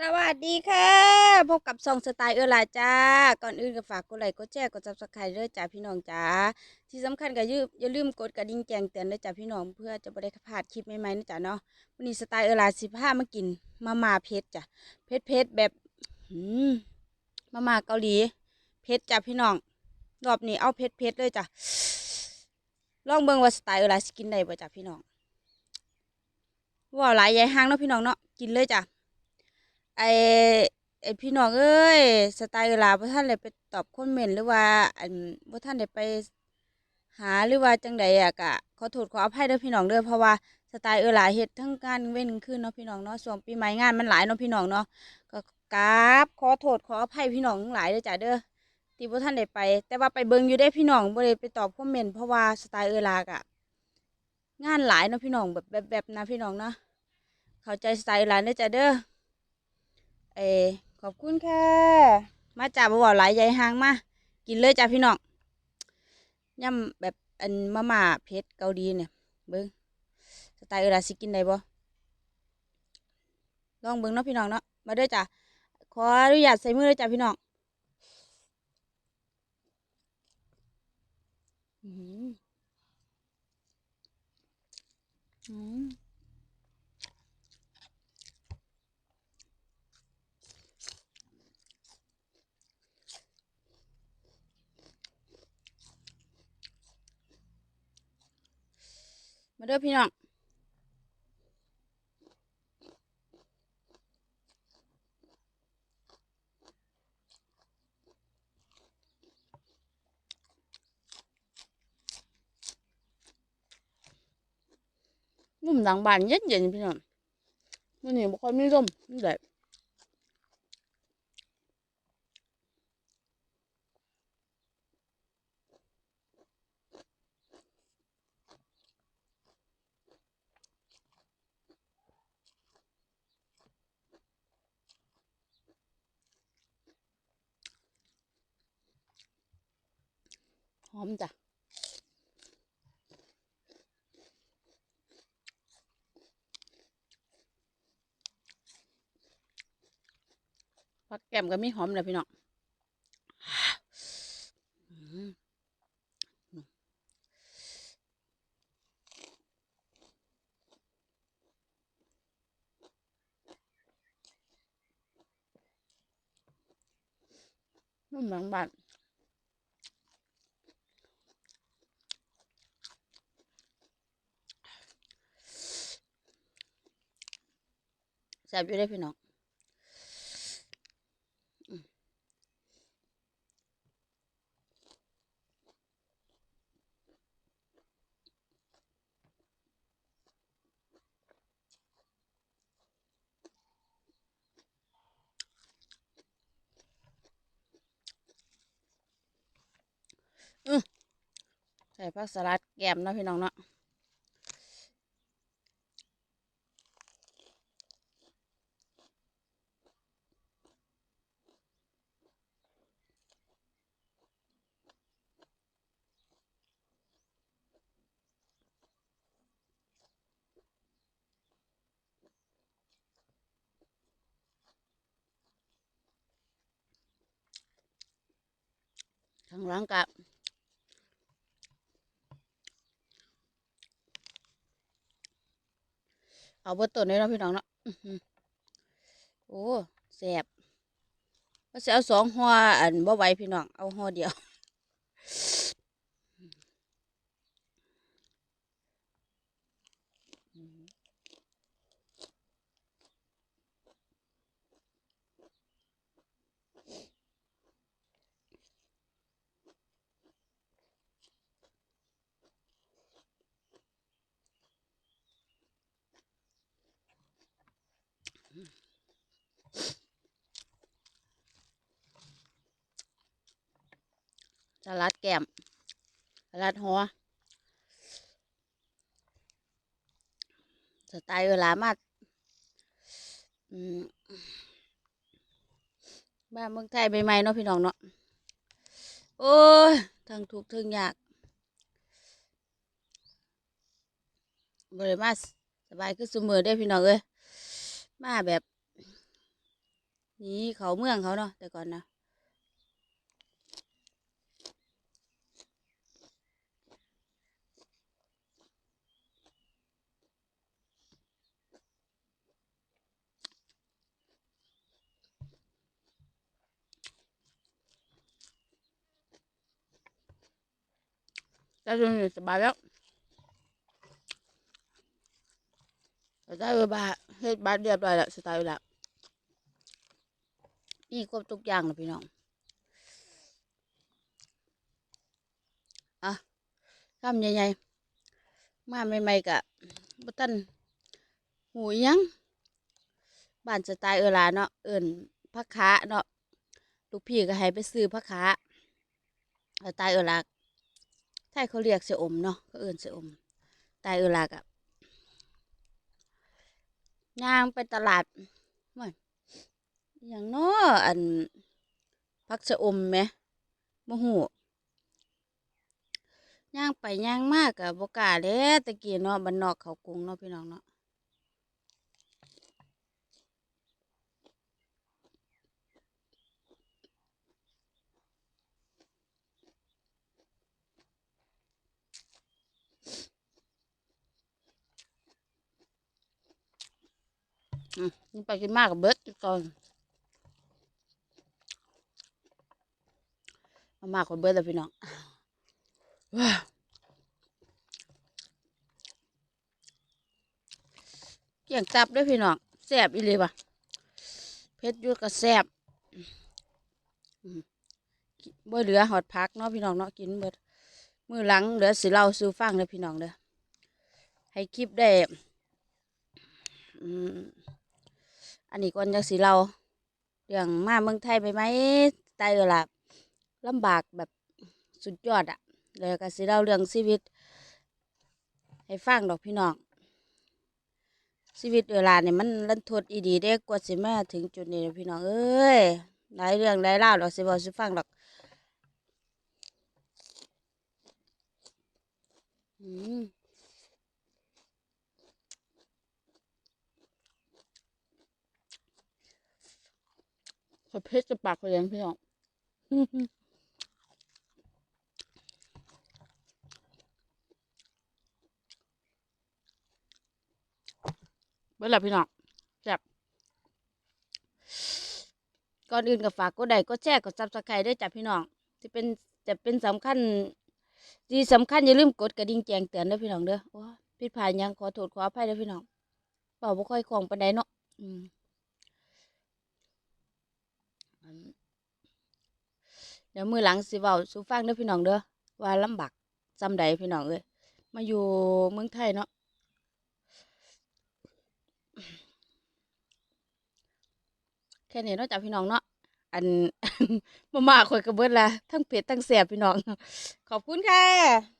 สวัสดีค่ะ พบกับซองสไตล์เออลาจ้า ก่อนอื่นก็ฝากกดไลค์กดแชร์กดซับสไครต์ด้วยจ้าพี่น้องจ้า ที่สำคัญก็อย่าลือย่าลืมกดกระดิ่งแจ้งเตือนด้วยจ้าพี่น้องเพื่อจะไม่ได้พลาดคลิปใหม่ๆนะจ้าเนาะวันนี้สไตล์เออลาสิพามากินมาม่าเผ็ดจ้ะเผ็ดเผ็ดแบบมมาม่าเกาหลีเผ็ดจ้าพี่น้องรอบนี้เอาเผ็ดเผ็ดเลยจ้ะลองเบิ่งว่าสไตล์เออลาสกินได้บ่จ้าพี่น้องว่าหลายใหญ่ห้างเนาะพี่น้องเนาะกินเลยจ้ะ ไอไอพี่น้องเอ้ยสไตล์เวลาพ่ท่านได้ไปตอบคอมเมนต์หรือว่าอันพ่ท่านได้ไปหาหรือว่าจังใดอะกะขอโทษขออภัยเด้อพี่น้องเด้อเพราะว่าสไตล์เออหลายเฮ็ดทั้งการเว้นขึ้นเนาะพี่น้องเนาะช่วงปีใหม่งานมันหลายเนาะพี่น้องเนาะก็กราบขอโทษขออภัยพี่น้องทั้งหลายเด้อจ้ะเด้อที่พ่ท่านได้ไป แต่ว่าไปเบิ่งอยู่ได้พี่น้องบ่ได้ไปตอบคอมเมนต์เพราะว่าสไตล์เออหลากะงานหลายเนาะพี่น้องแบบแบบแบบนะพี่น้องเนาะเข้าใจสไตล์เออหลายเด้อจ้ะเด้อ เออขอบคุณค่ะ มาจากบ่าวหลายใหญ่หางมา กินเลยจ้าพี่น้องย่ำแบบอันมาม่าเผ็ดเกาหลีเนี่ยเบิ้งสไตล์เออลาสิกินได้บ่ลองเบิ้งเนาะพี่น้องเนาะมาด้อจ้ะขออนุญาตใส่มือเลยจ้ะพี่น้องอืมอืม มาเด้อพี่น้องมุมหลังบ้านเย็นๆพี่น้องมันนี่บ่ค่อยมีลมนี่แหละ อมจ้ะผักแก้มก็มีหอมเลยพี่น้องอืมมุมหลังบานแซ่บอยู่ได้พี่น้องใส่ผักสลัดแกมนาะพี่น้องเนาะ ข้างหลังกับเอาเบอร์ต้นเลยเนาะพี่น้องเนาะโอ้แสบว่าจะเอาสองหัวอันบ่ไหวพี่น้อง เอาหัวเดียว สลัดแกมสลัดหัว สไตล์เวลามาบ้านเมืองไทยใหม่ๆเนาะพี่น้องเนาะ โอ้ยทั้งทุกข์ทั้งยากบริมาสบายคือสมือได้พี่น้องเอ้ย มาแบบนี่เขาเมืองเขาเนาะแต่ก่อนนะแต่ตอนนี้สบายแล้วแต่ได้เวลา เฮ็ดบ้านเรียบร้อยแล้วสไตล์แล้วนี่ครบทุกอย่างแล้วพี่น้องอะคำใหญ่ๆมาใหม่ๆกะบ่ทันหูยังบ้านสไตล์เออลาเนาะเอิ้นผักขาเนาะลูกพี่ก็ให้ไปซื้อผักขาสไตล์เออลาไทยเขาเรียกเสออมเนาะเขาเอิ้นเสออมสไตล์เออลากะ ย่างไปตลาดว่าอย่างน้ออันพักเสออมไหมบ่ฮู้ย่างไปย่างมากกับบกาเลยตะกี้เนาะบันนอกเขากรุงเนาะพี่น้องเนาะ กินไปกินมากกับเบิดอยู่ก่อนเอามากกว่าเบิร์ดแล้วพี่น้องว้าเกี่ยงตับด้วยพี่น้องแซ่บอีเลยว่ะเผ็ดอยุ่ก็แซ่บอืมบ่เหลือหอดพักเนาะพี่น้องเนาะกินเบิดมือหลังเหลือสิเล่าสู่ฟังเลยพี่น้องเด้อให้คลิปได้อืม อันนี้ก่อนจักสิเล่าเรื่องมาเมืองไทยไปไหมตายเออล่ะลำบากแบบสุดยอดอะแล้วก็สิเล่าเรื่องชีวิต ให้ฟังดอกพี่น้องชีวิตเวลาเนี่ยมันรันทดอีดีเด้กว่าสิแมาถึงจุดนี้พี่น้องเอ้ยหลายเรื่องหลายราดอกสิบอกสิฟังดอกอืม ขอเพชรจะปากเลยพี่น้องเบิดละพี่น้องแซ่บก่อนอื่นก็ฝากกดไลค์กดแชร์กดซับสไครต์ด้วยจ้ะพี่น้องจะเป็นจะเป็นสำคัญที่สำคัญอย่าลืมกดกระดิ่งแจ้งเตือนด้วยพี่น้องเด้อโอ้ยผิดพลาดยังขอโทษขออภัยด้วยพี่น้องเป่าบ่ค่อยคล่องปานใดเนาะอืมอัน เดี๋ยวมือหลังสิเว้าสู่ฟังเด้อพี่น้องเด้อว่าลำบากจำใดพี่น้องเอ้ยมาอยู่เมืองไทยเนาะแค่นี้เนาะจ้ะพี่น้องเนาะอันมามาคอยกระเบิดละทั้งเผ็ดทั้งแสบพี่น้อง ขอบคุณค่ะ